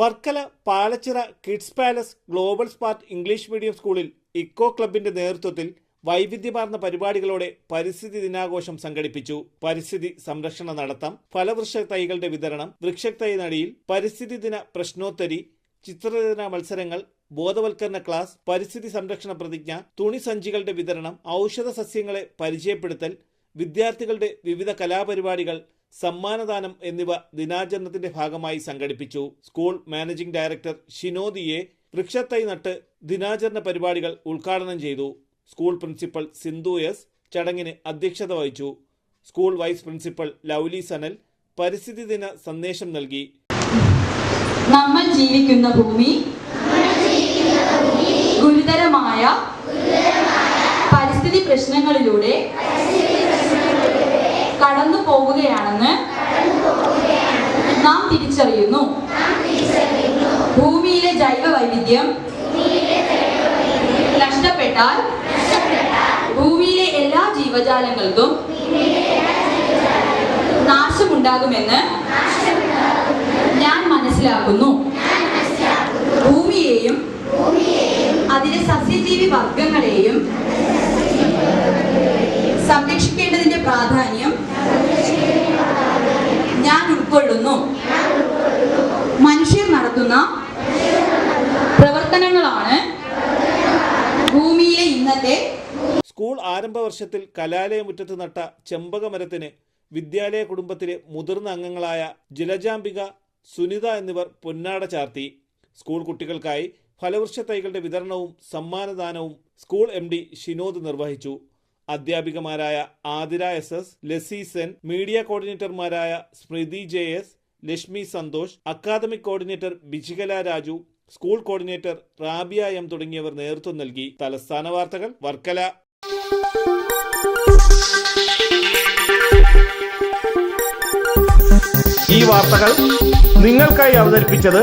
Varkala Palachira kids palace global smart English medium സ്കൂളിൽ eco ക്ലബിന്റെ നേതൃത്വത്തിൽ വൈവിധ്യമാർന്ന പരിപാടികളോടെ പരിസ്ഥിതി ദിനാഘോഷം സംഘടിപ്പിച്ചു. പരിസ്ഥിതി സംരക്ഷണ നടത്തം ഫലവൃക്ഷ തൈകളുടെ വിതരണം വൃക്ഷത്തൈ നടിയിൽ പരിസ്ഥിതി ദിന പ്രശ്നോത്തരി ചിത്രരചന മത്സരങ്ങൾ ബോധവൽക്കരണ ക്ലാസ് പരിസ്ഥിതി സംരക്ഷണ പ്രതിജ്ഞ തുണി സഞ്ചികളുടെ വിതരണം ഔഷധ സസ്യങ്ങളെ പരിചയപ്പെടുത്തൽ വിദ്യാർത്ഥികളുടെ വിവിധ കലാപരിപാടികൾ സമ്മാനദാനം എന്നിവ ദിനാചരണത്തിന്റെ ഭാഗമായി സംഘടിപ്പിച്ചു. സ്കൂൾ മാനേജിംഗ് ഡയറക്ടർ ഷിനോദിയെ വൃക്ഷത്തൈ നട്ട് ദിനാചരണ പരിപാടികൾ ഉദ്ഘാടനം ചെയ്തു. സ്കൂൾ പ്രിൻസിപ്പൽ സിന്ധു എസ് ചടങ്ങിന് അധ്യക്ഷത വഹിച്ചു. School vice principal Lovely Sanal പരിസ്ഥിതി ദിന സന്ദേശം നൽകി. നമ്മൾ ജീവിക്കുന്ന ഭൂമി ഗുരുതരമായ പരിസ്ഥിതി പ്രശ്നങ്ങളിലൂടെ കടന്നു പോവുകയാണെന്ന് നാം തിരിച്ചറിയുന്നു. ഭൂമിയിലെ ജൈവ വൈവിധ്യം നഷ്ടപ്പെട്ടാൽ ഭൂമിയിലെ എല്ലാ ജീവജാലങ്ങൾക്കും നാശമുണ്ടാകുമെന്ന് ഞാൻ മനസ്സിലാക്കുന്നു. ഭൂമിയെയും അതിലെ സസ്യജീവി വർഗങ്ങളെയും സംരക്ഷിക്കേണ്ടതിന്റെ പ്രാധാന്യം ഞാൻ ഉൾക്കൊള്ളുന്നു. മനുഷ്യർ നടത്തുന്ന പ്രവർത്തനങ്ങളാണ് ഭൂമിയിലെ ഇന്നത്തെ സ്കൂൾ ആരംഭ വർഷത്തിൽ കലാലയമുറ്റത്ത് നട്ട ചെമ്പകമരത്തിന് വിദ്യാലയ കുടുംബത്തിലെ മുതിർന്ന അംഗങ്ങളായ ജലജാംബിക സുനിത എന്നിവർ പൊന്നാട ചാർത്തി. സ്കൂൾ കുട്ടികൾക്കായി ഫലവൃക്ഷ തൈകളുടെ വിതരണവും സമ്മാനദാനവും സ്കൂൾ എം ഷിനോദ് നിർവഹിച്ചു. അധ്യാപികമാരായ Athira S S Lasi Sen media കോർഡിനേറ്റർമാരായ Smrithi J S Lakshmi Santhosh academic coordinator Bijikala Raju school coordinator Rabiya M തുടങ്ങിയവർ നേതൃത്വം നൽകി. തലസ്ഥാന വാർത്തകൾ വർക്കല. ഈ വാർത്തകൾ നിങ്ങൾക്കായി അവതരിപ്പിച്ചത്